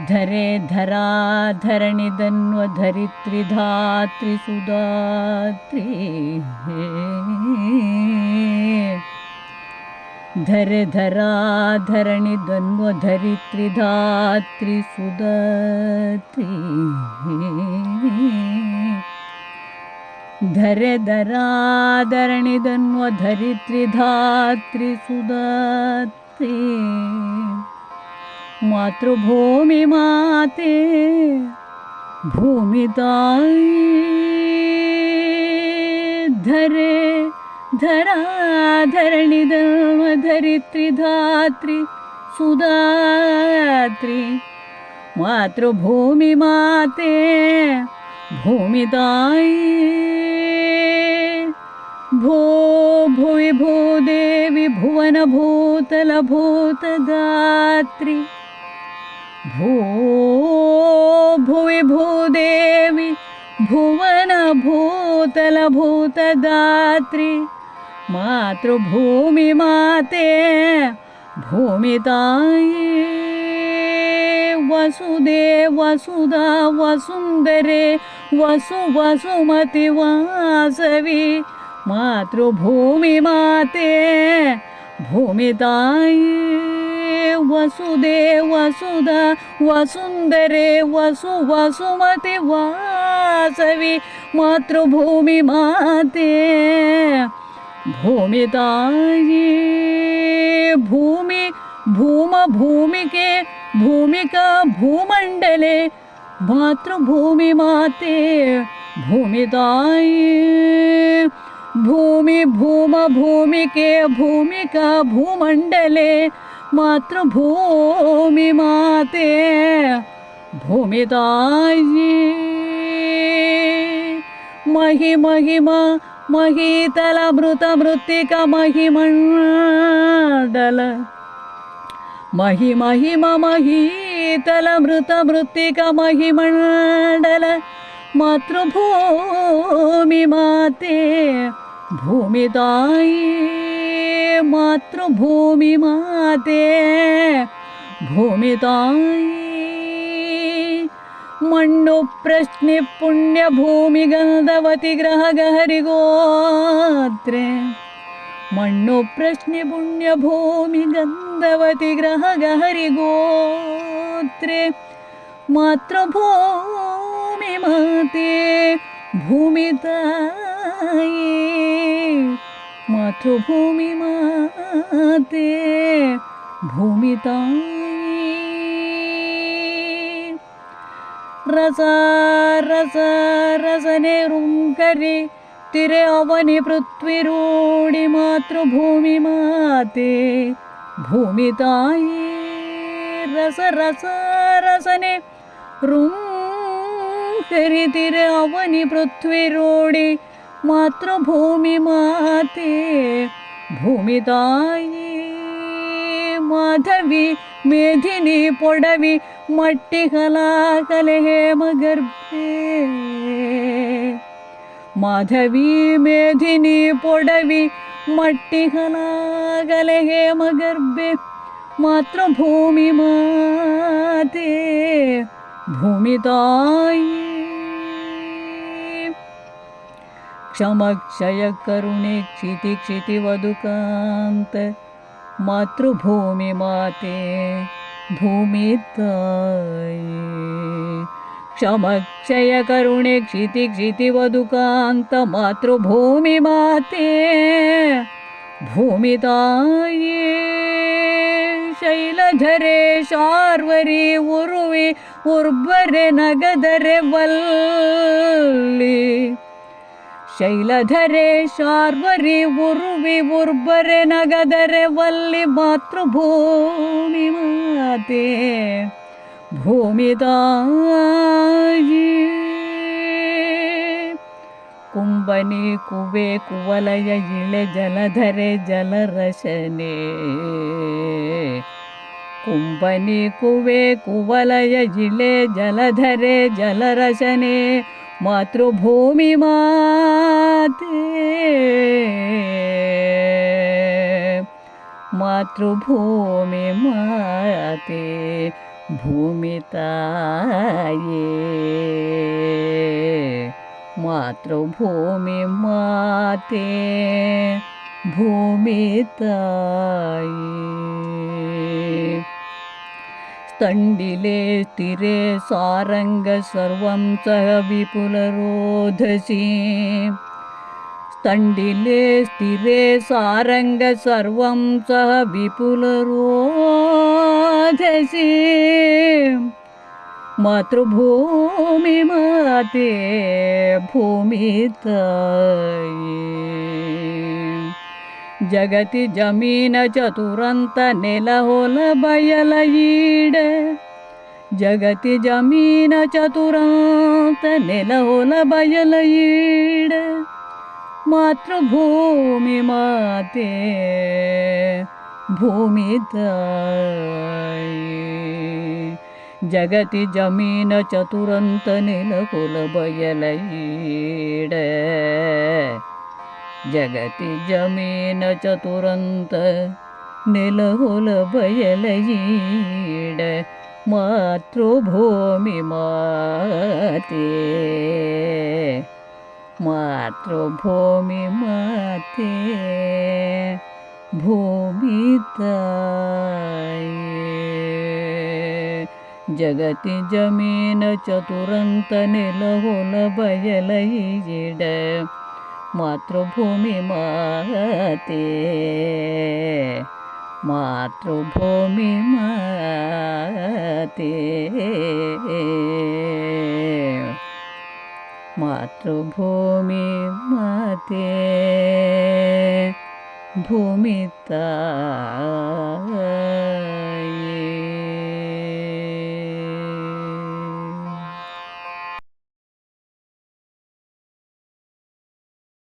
धरे धराधरणि धन्वधरित्रिधात्रिसुधात्रि धरे धराधरणि धन्वधरित्रिधात्रिसुधात्रि धरे धराधरणि धन्वधरित्रिधात्रिसुधात्रि मातृभूमि माते भूमिताई धरे धराधरणि धरित्रिधात्रि सुधात्रि मातृभूमि माते भूमिताई भो भुवि भूदेवि भुवनभूतलभूतदात्रि भो भुवि भूदेवि भुवनभूतलभूतदात्रि मातृभूमि माते भूमिताये वसुदे वसुधा वसुन्दरे वसु वसुमति वासवि। मातृभूमि माते भूमिताये वसुदे वसुधा वसुन्दरे वसु वसुमति वासवि मातृभूमि माते भूमि भूम भूमिके भूमण्डले मातृभूमि माते भूमिताये भूमि भूम भूमिके भूमिका भूमण्डले मातृभूमि माते भूमिताये महि महिमा महीतलमृतमृत्तिका महिमण्डल। महि महिम महीतलमृतमृत्तिका महिमण्डल। मातृभूमि माते भूमिताये मातृभूमि माते। भूमिताये मण्णु प्रश्नि पुण्यभूमि गन्धवति ग्रहगहरिगोत्रे। मण्णु प्रश्नि गन्धवति ग्रहगहरिगोत्रे। मातृभूमि माते भूमिताये मतृभूमि माते रसा रस रसने रुङ्करि तिरे अवनि पृथ्वीरूणि मातृभूमि माते रस रसने रुङ्करि तिरे अवनि पृथ्वीरूणि मातृभूमि माते, भूमिदाये, माधवी, मेधिनी, पोडवि, मट्टिकलाकले मगर्भे माधवी, मेधिनी, पोडवि, मट्टिकलाकले मगर्भे मातृभूमि माते, भूमिदाये क्षिति क्षितिवधुकान्त मातृभूमि माते भूमि ताये क्षमक्षय करुणे क्षिति क्षितिवधुकान्त मातृभूमि माते भूमि ताये शैलधरे शार्वरि उर्वि उर्वरे नगदरे वल्ली ശൈലധരേശ്വാർവരി ഉറുവി ഉർവര നഗധര വല്ലി മാതൃഭൂമി മാതേ ഭൂമിതായി കുംബനി കുവേ കുവലയ ഇളെ ജലധരെ ജലരശനേ. കുംബനി കുവേ കുവലയ ഇളെ ജലധരെ ജലരശനേ മാതൃഭൂമി മാ माते। मातृभूमि माते भूमिताये मातृभूमि माते भूमिताये तण्डिले स्थिरे सारङ्गसर्वं सह विपुलरोधसि। तण्डिले स्थिरे सारङ्ग सर्वं सह मातृभूमि मातृभूमिमते भूमितये जगति ज़मीन चतुरन्त नेलहोल बयल ईड जगति ज़मीन चतुरान्त नेलहोल बयल ईड मातृभूमि माते भूमिदी जगति जमीन चतुरन्त नीलगुलबयलीड जगति जमीन चतुरन्त निलहुलबयलयीड मातृभूमि माते मातृभूमि भूमि त जगति जमीन चतुरन्त निलहुल बयलैड मातृभूमि माते मातृभूमि माते মাতৃভূমি মাতে ভূমিতা